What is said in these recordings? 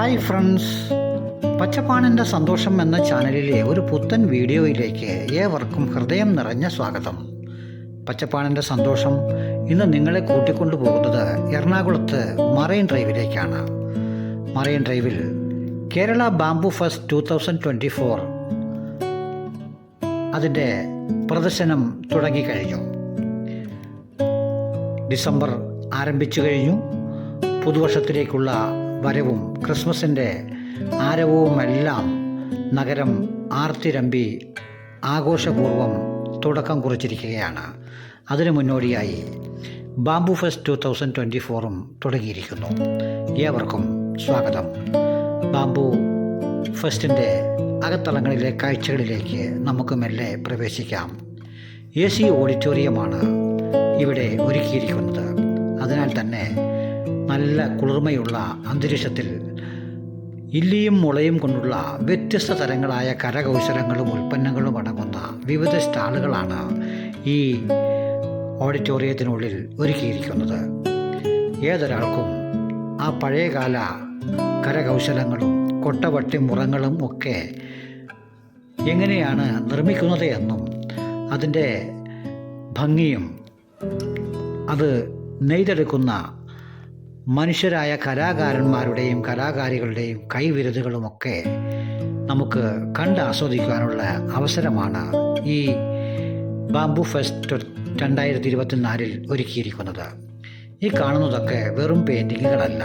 Hi friends. പച്ചപ്പാണിന്റെ സന്തോഷം എന്ന ചാനലിലെ ഒരു പുത്തൻ വീഡിയോയിലേക്ക് ഏവർക്കും ഹൃദയം നിറഞ്ഞ സ്വാഗതം. പച്ചപ്പാണിന്റെ സന്തോഷം ഇന്ന് നിങ്ങളെ കൂട്ടിക്കൊണ്ടു പോകുന്നത് എറണാകുളത്ത് മറൈൻ ഡ്രൈവിലേക്കാണ്. മറൈൻ ഡ്രൈവിൽ Kerala bamboo fest two thousand twenty four. അതിന്റെ പ്രദർശനം തുടങ്ങിക്കഴിഞ്ഞു ഡിസംബർ ആരംഭിച്ചു കഴിഞ്ഞു. പുതുവർഷത്തിലേക്കുള്ള വരവും ക്രിസ്മസിന്റെ ആരവവുമെല്ലാം നഗരം ആർത്തിരമ്പി ആഘോഷപൂർവം തുടക്കം കുറിച്ചിരിക്കുകയാണ്. അതിനു മുന്നോടിയായി bamboo fest two thousand twenty ഫോറും തുടങ്ങിയിരിക്കുന്നു. ഏവർക്കും സ്വാഗതം. ബാംബു ഫെസ്റ്റിന്റെ അകത്തളങ്ങളിലെ കാഴ്ചകളിലേക്ക് നമുക്ക് മെല്ലെ പ്രവേശിക്കാം. എ സി ഓഡിറ്റോറിയമാണ് ഇവിടെ ഒരുക്കിയിരിക്കുന്നത്. അതിനാൽ തന്നെ നല്ല കുളിർമയുള്ള അന്തരീക്ഷത്തിൽ ഇല്ലിയും മുളയും കൊണ്ടുള്ള വ്യത്യസ്ത തരങ്ങളായ കരകൗശലങ്ങളും ഉൽപ്പന്നങ്ങളും അടങ്ങുന്ന വിവിധ സ്റ്റാളുകളാണ് ഈ ഓഡിറ്റോറിയത്തിനുള്ളിൽ ഒരുക്കിയിരിക്കുന്നത്. ഏതൊരാൾക്കും ആ പഴയകാല കരകൗശലങ്ങളും കൊട്ടവട്ടി മുറങ്ങളും ഒക്കെ എങ്ങനെയാണ് നിർമ്മിക്കുന്നത് എന്നും അതിന്റെ ഭംഗിയും അത് നെയ്തെടുക്കുന്ന മനുഷ്യരായ കലാകാരന്മാരുടെയും കലാകാരികളുടെയും കൈവിരുതുകളുമൊക്കെ നമുക്ക് കണ്ട് ആസ്വദിക്കാനുള്ള അവസരമാണ് ഈ ബാംബു ഫെസ്റ്റ് രണ്ടായിരത്തി ഇരുപത്തിനാലിൽ ഒരുക്കിയിരിക്കുന്നത്. ഈ കാണുന്നതൊക്കെ വെറും പെയിന്റിങ്ങുകളല്ല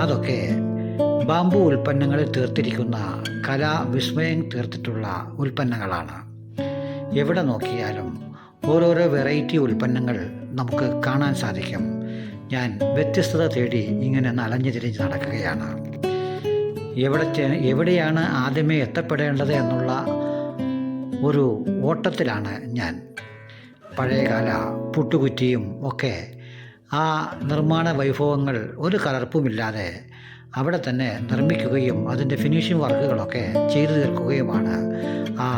അതൊക്കെ ബാംബു ഉൽപ്പന്നങ്ങളിൽ തീർത്തിരിക്കുന്ന കലാ വിസ്മയം തീർത്തിട്ടുള്ള ഉൽപ്പന്നങ്ങളാണ്. എവിടെ നോക്കിയാലും ഓരോരോ വെറൈറ്റി ഉൽപ്പന്നങ്ങൾ നമുക്ക് കാണാൻ സാധിക്കും. ഞാൻ വ്യത്യസ്തത തേടി ഇങ്ങനെ നലഞ്ഞു തിരിഞ്ഞ് നടക്കുകയാണ്. എവിടെ എവിടെയാണ് ആദ്യമേ എത്തപ്പെടേണ്ടത് എന്നുള്ള ഒരു ഓട്ടത്തിലാണ് ഞാൻ. പഴയകാല പുട്ടുകുറ്റിയും ഒക്കെ ആ നിർമ്മാണ വൈഭവങ്ങൾ ഒരു കലർപ്പുമില്ലാതെ അവിടെ തന്നെ നിർമ്മിക്കുകയും അതിന്റെ ഫിനിഷിംഗ് വർക്കുകളൊക്കെ ചെയ്തു തീർക്കുകയുമാണ് ആ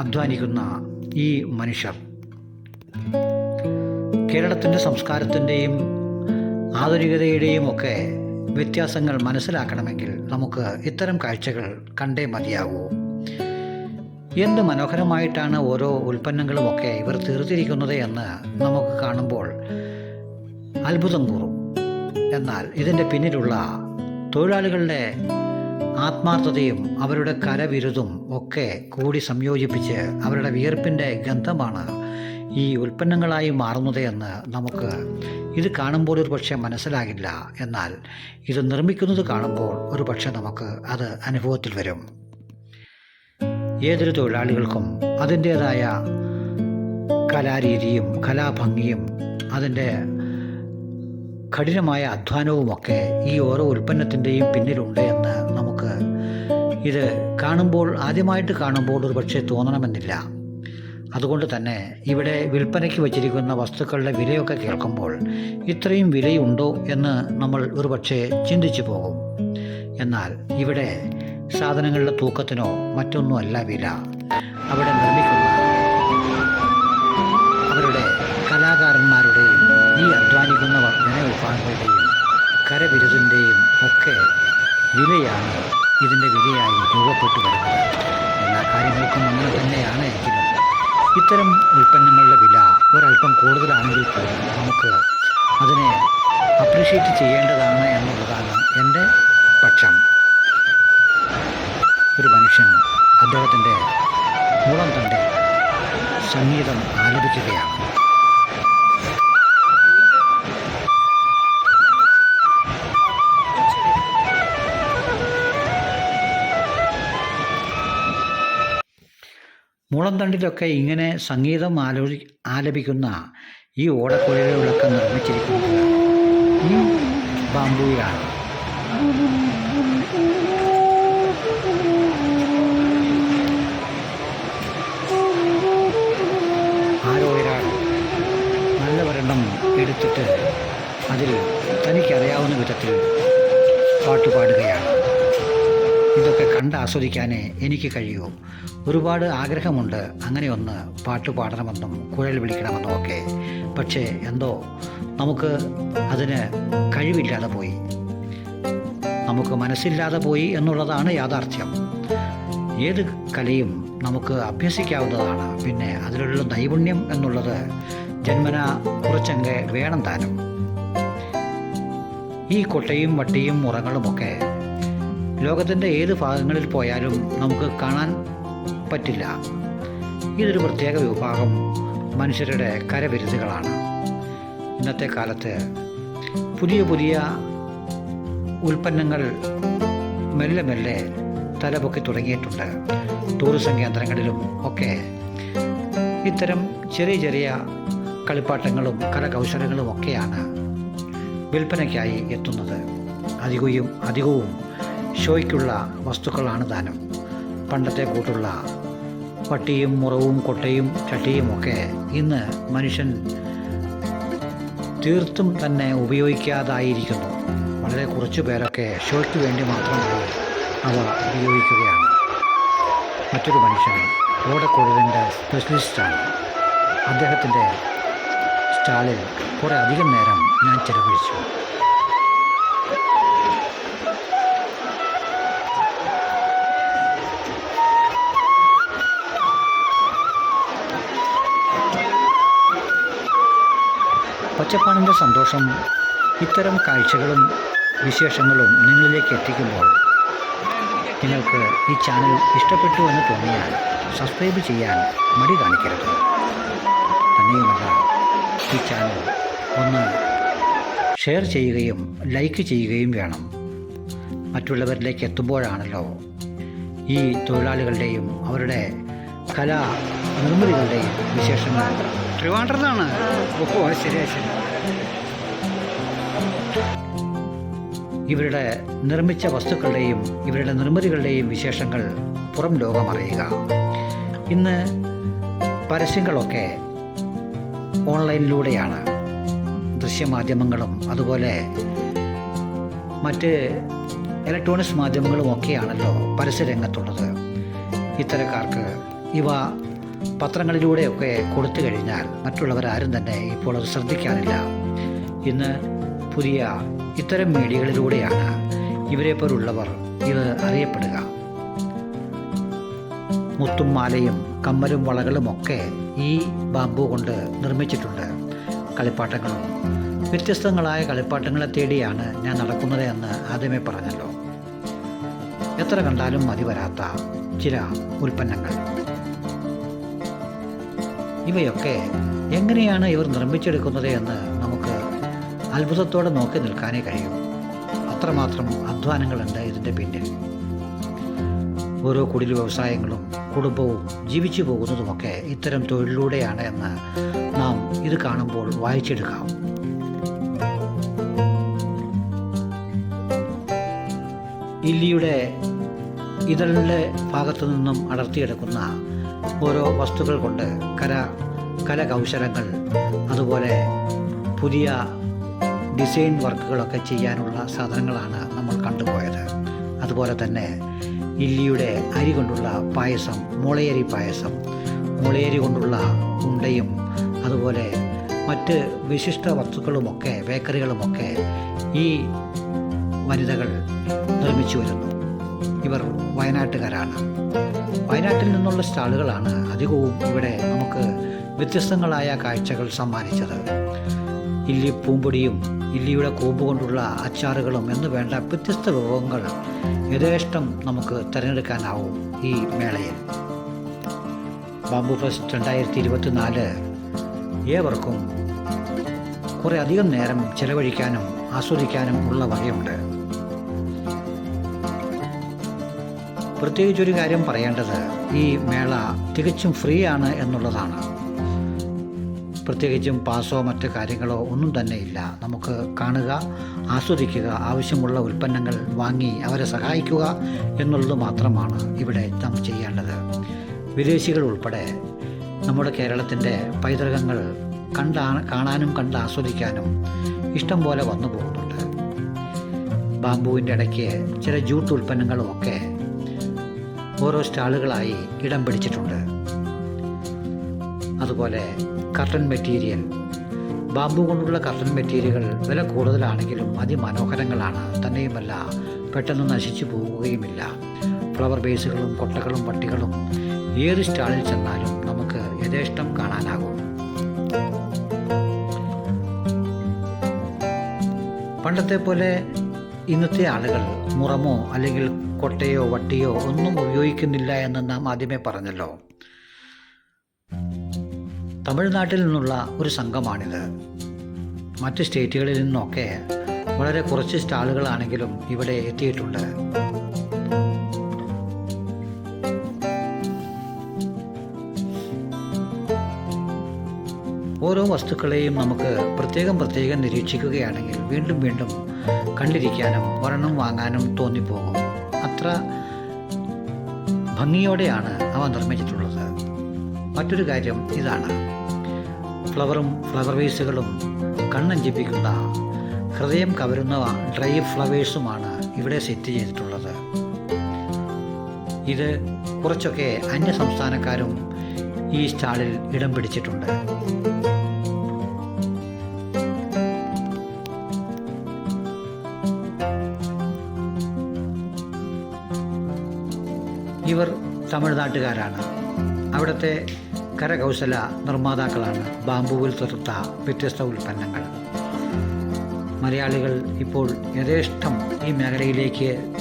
അധ്വാനിക്കുന്ന ഈ മനുഷ്യർ. കേരളത്തിന്റെ സംസ്കാരത്തിന്റെയും ആധുനികതയുടെയും ഒക്കെ വ്യത്യാസങ്ങൾ മനസ്സിലാക്കണമെങ്കിൽ നമുക്ക് ഇത്തരം കാഴ്ചകൾ കണ്ടേ മതിയാകൂ എന്ത് മനോഹരമായിട്ടാണ് ഓരോ ഉൽപ്പന്നങ്ങളുമൊക്കെ ഇവർ തീർത്തിരിക്കുന്നത് എന്ന് നമുക്ക് കാണുമ്പോൾ അത്ഭുതം കൂറും. എന്നാൽ ഇതിന്റെ പിന്നിലുള്ള തൊഴിലാളികളുടെ ആത്മാർത്ഥതയും അവരുടെ കരവിരുതും ഒക്കെ കൂടി സംയോജിപ്പിച്ച് അവരുടെ വിയർപ്പിന്റെ ഗന്ധമാണ് ഈ ഉൽപ്പന്നങ്ങളായി മാറുന്നത് എന്ന് നമുക്ക് ഇത് കാണുമ്പോൾ ഒരു പക്ഷേ മനസ്സിലാകില്ല. എന്നാൽ ഇത് നിർമ്മിക്കുന്നത് കാണുമ്പോൾ ഒരു പക്ഷേ നമുക്ക് അത് അനുഭവത്തിൽ വരും. ഏതൊരു തൊഴിലാളികൾക്കും അതിന്റേതായ കലാരീതിയും കലാഭംഗിയും അതിന്റെ കഠിനമായ അധ്വാനവുമൊക്കെ ഈ ഓരോ ഉൽപ്പന്നത്തിന്റെയും പിന്നിലുണ്ട് എന്ന് നമുക്ക് ഇത് കാണുമ്പോൾ ആദ്യമായിട്ട് കാണുമ്പോൾ ഒരു പക്ഷേ തോന്നണമെന്നില്ല. അതുകൊണ്ട് തന്നെ ഇവിടെ വിൽപ്പനയ്ക്ക് വച്ചിരിക്കുന്ന വസ്തുക്കളുടെ വിലയൊക്കെ കേൾക്കുമ്പോൾ ഇത്രയും വിലയുണ്ടോ എന്ന് നമ്മൾ ഒരുപക്ഷെ ചിന്തിച്ചു പോകും. എന്നാൽ ഇവിടെ സാധനങ്ങളുടെ തൂക്കത്തിനോ മറ്റൊന്നുമല്ല വില. അവിടെ നിർമ്മിക്കുന്ന അവരുടെ കലാകാരന്മാരുടെയും ഈ അധ്വാനിക്കുന്ന വർധന വിഭാഗങ്ങളുടെയും കരബിരുദിന്റെയും ഒക്കെ വിലയാണ് ഇതിന്റെ വിലയായി രൂപപ്പെട്ടു വരുന്നത്. എല്ലാ കാര്യങ്ങൾക്കും അങ്ങനെ തന്നെയാണ് എങ്കിലും ഇത്തരം ഉൽപ്പന്നങ്ങളുടെ വില ഒരല്പം കൂടുതലാണെങ്കിൽ പോലും നമുക്ക് അതിനെ അപ്രീഷിയേറ്റ് ചെയ്യേണ്ടതാണ് എന്നുള്ളതാണ് എന്റെ പക്ഷം. ഒരു മനുഷ്യൻ അദ്ദേഹത്തിന്റെ മൂളം തന്റെ സംഗീതം ആലപിക്കുകയാണ്. മുളന്തണ്ടിലൊക്കെ ഇങ്ങനെ സംഗീതം ആലോചി ആലപിക്കുന്ന ഈ ഓടക്കുഴലുകളൊക്കെ നിർമ്മിച്ചിരിക്കുന്നത് ഈ ബാംബുയാണ് ആരോ ഒരാൾ നല്ല ഒരെണ്ണം എടുത്തിട്ട് അതിൽ തനിക്കറിയാവുന്ന വിധത്തിൽ പാട്ട് പാടുകയാണ് ഇതൊക്കെ കണ്ട് ആസ്വദിക്കാനേ എനിക്ക് കഴിയൂ. ഒരുപാട് ആഗ്രഹമുണ്ട്. അങ്ങനെ ഒന്ന് പാട്ട് പാടണമെന്നും കുഴൽ വിളിക്കണമെന്നും ഒക്കെ. പക്ഷേ എന്തോ നമുക്ക് അതിന് കഴിവില്ലാതെ പോയി. നമുക്ക് മനസ്സില്ലാതെ പോയി എന്നുള്ളതാണ് യാഥാർത്ഥ്യം. ഏത് കലയും നമുക്ക് അഭ്യസിക്കാവുന്നതാണ്. പിന്നെ അതിലുള്ള നൈപുണ്യം എന്നുള്ളത് ജന്മന കുറച്ചെങ്കിൽ വേണം താനും. ഈ കൊട്ടയും വട്ടിയും മുറങ്ങളുമൊക്കെ ലോകത്തിന്റെ ഏത് ഭാഗങ്ങളിൽ പോയാലും നമുക്ക് കാണാൻ പറ്റില്ല. ഇതൊരു പ്രത്യേക വിഭാഗം മനുഷ്യരുടെ കരവിരുതുകളാണ്. ഇന്നത്തെ കാലത്ത് പുതിയ പുതിയ ഉൽപ്പന്നങ്ങൾ മെല്ലെ മെല്ലെ തലപൊക്കി തുടങ്ങിയിട്ടുണ്ട്. ടൂറിസം കേന്ദ്രങ്ങളിലും ഒക്കെ ഇത്തരം ചെറിയ ചെറിയ കളിപ്പാട്ടങ്ങളും കരകൗശലങ്ങളും ഒക്കെയാണ് വിൽപ്പനയ്ക്കായി എത്തുന്നത്. അധികവും അധികവും ഷോയ്ക്കുള്ള വസ്തുക്കളാണ് ദാനം. പണ്ടത്തെ കൂട്ടുള്ള പട്ടിയും മുറവും കൊട്ടയും ചട്ടിയും ഒക്കെ ഇന്ന് മനുഷ്യൻ തീർത്തും തന്നെ ഉപയോഗിക്കാതായിരിക്കുന്നു. വളരെ കുറച്ച് പേരൊക്കെ ഷോയ്ക്ക് വേണ്ടി മാത്രമായി അവ ഉപയോഗിക്കുകയാണ്. മറ്റൊരു മനുഷ്യൻ ഓടക്കുഴലിന്റെ സ്പെഷ്യലിസ്റ്റാണ്. അദ്ദേഹത്തിന്റെ സ്റ്റാളിൽ കുറേ അധികം നേരം ഞാൻ ചെലവഴിച്ചു. പച്ചപ്പാണിന്റെ സന്തോഷം ഇത്തരം കാഴ്ചകളും വിശേഷങ്ങളും നിങ്ങളിലേക്ക് എത്തിക്കുമ്പോൾ നിങ്ങൾക്ക് ഈ ചാനൽ ഇഷ്ടപ്പെട്ടു എന്ന് തോന്നിയാൽ സബ്സ്ക്രൈബ് ചെയ്യാൻ മടി കാണിക്കരുത്. തന്നെയുമല്ല ഈ ചാനൽ ഒന്ന് ഷെയർ ചെയ്യുകയും ലൈക്ക് ചെയ്യുകയും വേണം. മറ്റുള്ളവരിലേക്ക് എത്തുമ്പോഴാണല്ലോ ഈ തൊഴിലാളികളുടെയും അവരുടെ കലാ നിർമ്മിതികളുടെയും വിശേഷങ്ങൾ. ട്രിവാൻഡ്രത്താണ് ഒപ്പോ ശരിയാ ശരി ഇവരുടെ നിർമ്മിച്ച വസ്തുക്കളുടെയും ഇവരുടെ നിർമ്മിതികളുടെയും വിശേഷങ്ങൾ പുറം ലോകമറിയുക. ഇന്ന് പരസ്യങ്ങളൊക്കെ ഓൺലൈനിലൂടെയാണ്. ദൃശ്യമാധ്യമങ്ങളും അതുപോലെ മറ്റ് ഇലക്ട്രോണിക്സ് മാധ്യമങ്ങളും ഒക്കെയാണല്ലോ പരസ്യരംഗത്തുള്ളത് ഇത്തരക്കാർക്ക് ഇവ പത്രങ്ങളിലൂടെയൊക്കെ കൊടുത്തു കഴിഞ്ഞാൽ മറ്റുള്ളവരാരും തന്നെ ഇപ്പോൾ അത് ശ്രദ്ധിക്കാനില്ല ഇന്ന് പുതിയ ഇത്തരം മീഡിയകളിലൂടെയാണ് ഇവരെ പോലുള്ളവർ ഇത് അറിയപ്പെടുക. മുത്തും മാലയും കമ്മലും വളകളുമൊക്കെ ഈ ബാമ്പു കൊണ്ട് നിർമ്മിച്ചിട്ടുണ്ട്. കളിപ്പാട്ടങ്ങളും വ്യത്യസ്തങ്ങളായ കളിപ്പാട്ടങ്ങളെ തേടിയാണ് ഞാൻ നടക്കുന്നത് എന്ന് ആദ്യമേ പറഞ്ഞല്ലോ. എത്ര കണ്ടാലും മതി വരാത്ത ചില ഉൽപ്പന്നങ്ങൾ. ഇവയൊക്കെ എങ്ങനെയാണ് ഇവർ നിർമ്മിച്ചെടുക്കുന്നത് എന്ന് അത്ഭുതത്തോടെ നോക്കി നിൽക്കാനേ കഴിയൂ. അത്രമാത്രം അധ്വാനങ്ങളുണ്ട് ഇതിന്റെ പിന്നിൽ. ഓരോ കുടിൽ വ്യവസായങ്ങളും കുടുംബവും ജീവിച്ചു പോകുന്നതുമൊക്കെ ഇത്തരം തൊഴിലിലൂടെയാണ് എന്ന് നാം ഇത് കാണുമ്പോൾ വായിച്ചെടുക്കാം. ഇല്ലിയുടെ ഇതളിന്റെ ഭാഗത്തു നിന്നും അടർത്തിയെടുക്കുന്ന ഓരോ വസ്തുക്കൾ കൊണ്ട് കര കരകൗശലങ്ങൾ അതുപോലെ പുതിയ ഡിസൈൻ വർക്കുകളൊക്കെ ചെയ്യാനുള്ള സാധനങ്ങളാണ് നമ്മൾ കണ്ടുപോയത്. അതുപോലെ തന്നെ ഇല്ലിയുടെ അരി കൊണ്ടുള്ള പായസം മുളയരി പായസം മുളയരി കൊണ്ടുള്ള ഉണ്ടയും അതുപോലെ മറ്റ് വിശിഷ്ട വസ്തുക്കളുമൊക്കെ ബേക്കറികളുമൊക്കെ ഈ വനിതകൾ നിർമ്മിച്ചു വരുന്നു. ഇവർ വയനാട്ടുകാരാണ്. വയനാട്ടിൽ നിന്നുള്ള സ്റ്റാളുകളാണ് അധികവും ഇവിടെ നമുക്ക് വ്യത്യസ്തങ്ങളായ കാഴ്ചകൾ സമ്മാനിച്ചത്. ഇല്ലി പൂമ്പൊടിയും ഇല്ലിയുടെ കൂമ്പ് കൊണ്ടുള്ള അച്ചാറുകളും എന്ന് വേണ്ട വ്യത്യസ്ത വിഭവങ്ങൾ യഥേഷ്ടം നമുക്ക് തിരഞ്ഞെടുക്കാനാവും ഈ മേളയിൽ. ബാംബു ഫെസ്റ്റ് രണ്ടായിരത്തി ഇരുപത്തിനാല് ഏവർക്കും കുറേ അധികം നേരം ചെലവഴിക്കാനും ആസ്വദിക്കാനും ഉള്ള വകയുണ്ട്. പ്രത്യേകിച്ചൊരു കാര്യം പറയേണ്ടത് ഈ മേള തികച്ചും ഫ്രീ ആണ് എന്നുള്ളതാണ്. പ്രത്യേകിച്ചും പാസോ മറ്റ് കാര്യങ്ങളോ ഒന്നും തന്നെ ഇല്ല. നമുക്ക് കാണുക ആസ്വദിക്കുക ആവശ്യമുള്ള ഉൽപ്പന്നങ്ങൾ വാങ്ങി അവരെ സഹായിക്കുക എന്നുള്ളത് മാത്രമാണ് ഇവിടെ നാം ചെയ്യേണ്ടത്. വിദേശികൾ ഉൾപ്പെടെ നമ്മുടെ കേരളത്തിന്റെ പൈതൃകങ്ങൾ കണ്ടാ കാണാനും കണ്ട് ആസ്വദിക്കാനും ഇഷ്ടം പോലെ വന്നു പോകുന്നുണ്ട്. ബാമ്പുവിന്റെ ഇടയ്ക്ക് ചില ജൂട്ട് ഉൽപ്പന്നങ്ങളും ഒക്കെ ഓരോ സ്റ്റാളുകളായി ഇടം പിടിച്ചിട്ടുണ്ട്. അതുപോലെ കർട്ടൻ മെറ്റീരിയൽ ബാമ്പു കൊണ്ടുള്ള കർട്ടൻ മെറ്റീരിയലുകൾ വില കൂടുതലാണെങ്കിലും അതിമനോഹരങ്ങളാണ്. തന്നെയുമല്ല പെട്ടെന്ന് നശിച്ചു പോവുകയുമില്ല ഫ്ലവർ ബേസുകളും കൊട്ടകളും പട്ടികളും ഏത് സ്റ്റാളിൽ ചെന്നാലും നമുക്ക് യഥേഷ്ടം കാണാനാകും. പണ്ടത്തെ പോലെ ഇന്നത്തെ ആളുകൾ മുറമോ അല്ലെങ്കിൽ കൊട്ടയോ വട്ടിയോ ഒന്നും ഉപയോഗിക്കുന്നില്ല എന്ന് നാം ആദ്യമേ പറഞ്ഞല്ലോ. തമിഴ്നാട്ടിൽ നിന്നുള്ള ഒരു സംഘമാണിത്. മറ്റ് സ്റ്റേറ്റുകളിൽ നിന്നൊക്കെ വളരെ കുറച്ച് സ്റ്റാളുകളാണെങ്കിലും ഇവിടെ എത്തിയിട്ടുണ്ട്. ഓരോ വസ്തുക്കളെയും നമുക്ക് പ്രത്യേകം പ്രത്യേകം നിരീക്ഷിക്കുകയാണെങ്കിൽ വീണ്ടും വീണ്ടും കണ്ടിരിക്കാനും ഒരെണ്ണം വാങ്ങാനും തോന്നിപ്പോകും. അത്ര ഭംഗിയോടെയാണ് അവ നിർമ്മിച്ചിട്ടുള്ളത്. മറ്റൊരു കാര്യം ഇതാണ്. ഫ്ലവറും ഫ്ലവർ വേസുകളും കണ്ണഞ്ചിപ്പിക്കുന്ന ഹൃദയം കവരുന്ന ഡ്രൈ ഫ്ലവേഴ്സുമാണ് ഇവിടെ സെറ്റ് ചെയ്തിട്ടുള്ളത്. ഇത് കുറച്ചൊക്കെ അന്യ സംസ്ഥാനക്കാരും ഈ സ്റ്റാളിൽ ഇടം പിടിച്ചിട്ടുണ്ട്. ഇവർ തമിഴ്നാട്ടുകാരാണ്. അവിടുത്തെ കരകൗശല നിർമ്മാതാക്കളാണ് ബാമ്പുവിൽ തീർത്ത വ്യത്യസ്ത ഉൽപ്പന്നങ്ങൾ. മലയാളികൾ ഇപ്പോൾ യഥേഷ്ടം ഈ മേഖലയിലേക്ക്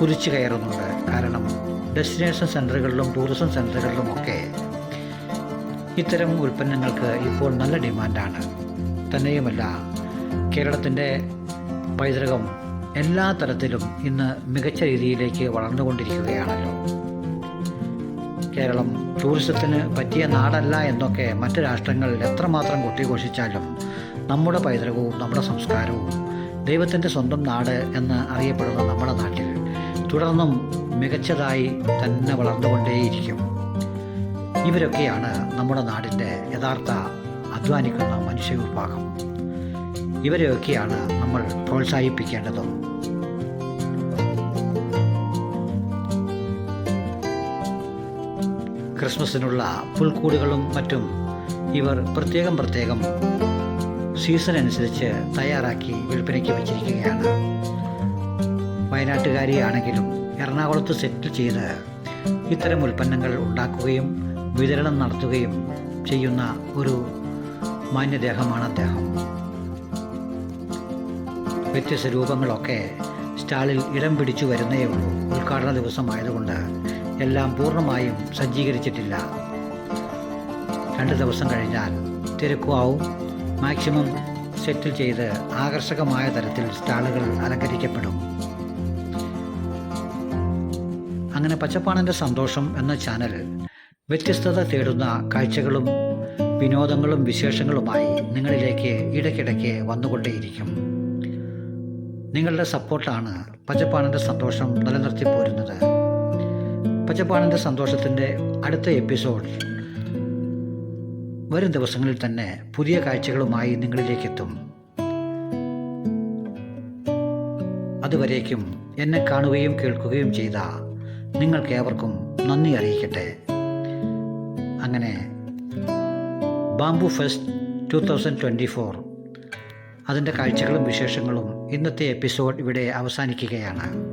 കുതിച്ചു കയറുന്നുണ്ട്. കാരണം ഡെസ്റ്റിനേഷൻ സെന്ററുകളിലും ടൂറിസം സെന്ററുകളിലുമൊക്കെ ഇത്തരം ഉൽപ്പന്നങ്ങൾക്ക് ഇപ്പോൾ നല്ല ഡിമാൻഡാണ്. തന്നെയുമല്ല കേരളത്തിന്റെ പൈതൃകം എല്ലാ തരത്തിലും ഇന്ന് മികച്ച രീതിയിലേക്ക് വളർന്നുകൊണ്ടിരിക്കുകയാണല്ലോ. കേരളം ടൂറിസത്തിന് പറ്റിയ നാടല്ല എന്നൊക്കെ മറ്റു രാഷ്ട്രങ്ങളിൽ എത്രമാത്രം കൊട്ടിഘോഷിച്ചാലും നമ്മുടെ പൈതൃകവും നമ്മുടെ സംസ്കാരവും ദൈവത്തിന്റെ സ്വന്തം നാട് എന്ന് അറിയപ്പെടുന്ന നമ്മുടെ നാട്ടിൽ തുടർന്നും മികച്ചതായി തന്നെ വളർന്നുകൊണ്ടേയിരിക്കും. ഇവരൊക്കെയാണ് നമ്മുടെ നാടിന്റെ യഥാർത്ഥ അധ്വാനിക്കുന്ന മനുഷ്യവിഭാഗം ഇവരെയൊക്കെയാണ് നമ്മൾ പ്രോത്സാഹിപ്പിക്കേണ്ടതും ക്രിസ്മസിനുള്ള പുൽക്കൂടുകളും മറ്റും ഇവർ പ്രത്യേകം പ്രത്യേകം സീസൺ അനുസരിച്ച് തയ്യാറാക്കി വിൽപ്പനയ്ക്ക് വച്ചിരിക്കുകയാണ്. വയനാട്ടുകാരിയാണെങ്കിലും എറണാകുളത്ത് സെറ്റിൽ ചെയ്ത് ഇത്തരം ഉൽപ്പന്നങ്ങൾ ഉണ്ടാക്കുകയും വിതരണം നടത്തുകയും ചെയ്യുന്ന ഒരു മാന്യദേഹമാണ് അദ്ദേഹം. വ്യത്യസ്ത രൂപങ്ങളൊക്കെ സ്റ്റാളിൽ ഇടം പിടിച്ചു വരുന്നേ ഉള്ളൂ. ഉദ്ഘാടന ദിവസമായതുകൊണ്ട് എല്ലാം പൂർണമായും സജ്ജീകരിച്ചിട്ടില്ല. രണ്ട് ദിവസം കഴിഞ്ഞാൽ തിരക്കുവാവും. മാക്സിമം സെറ്റിൽ ചെയ്ത് ആകർഷകമായ തരത്തിൽ സ്റ്റാളുകൾ അലങ്കരിക്കപ്പെടും. അങ്ങനെ പച്ചപ്പാണന്റെ സന്തോഷം എന്ന ചാനൽ വ്യത്യസ്തത തേടുന്ന കാഴ്ചകളും വിനോദങ്ങളും വിശേഷങ്ങളുമായി നിങ്ങളിലേക്ക് ഇടയ്ക്കിടയ്ക്ക് വന്നുകൊണ്ടേയിരിക്കും. നിങ്ങളുടെ സപ്പോർട്ടാണ് പച്ചപ്പാണന്റെ സന്തോഷം നിലനിർത്തി പോരുന്നത്. പച്ചപ്പാണന്റെ സന്തോഷത്തിന്റെ അടുത്ത എപ്പിസോഡ്. വരും ദിവസങ്ങളിൽ തന്നെ പുതിയ കാഴ്ചകളുമായി നിങ്ങളിലേക്ക് എത്തും അതുവരേക്കും എന്നെ കാണുകയും കേൾക്കുകയും ചെയ്ത നിങ്ങൾക്കേവർക്കും നന്ദി അറിയിക്കട്ടെ. അങ്ങനെ bamboo fest two thousand twenty four അതിന്റെ കാഴ്ചകളും വിശേഷങ്ങളും ഇന്നത്തെ എപ്പിസോഡ് ഇവിടെ അവസാനിക്കുകയാണ്.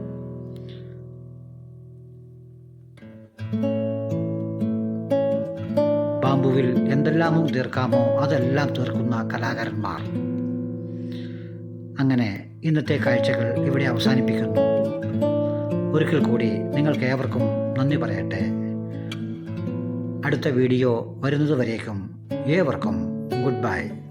ബാംബുവിൽ എന്തെല്ലാമും തീർക്കാമോ അതെല്ലാം തീർക്കുന്ന കലാകാരന്മാർ. അങ്ങനെ ഇന്നത്തെ കാഴ്ചകൾ ഇവിടെ അവസാനിപ്പിക്കുന്നു. ഒരിക്കൽ കൂടി നിങ്ങൾക്ക് ഏവർക്കും നന്ദി പറയട്ടെ. അടുത്ത വീഡിയോ വരുന്നതുവരേക്കും ഏവർക്കും ഗുഡ് ബൈ.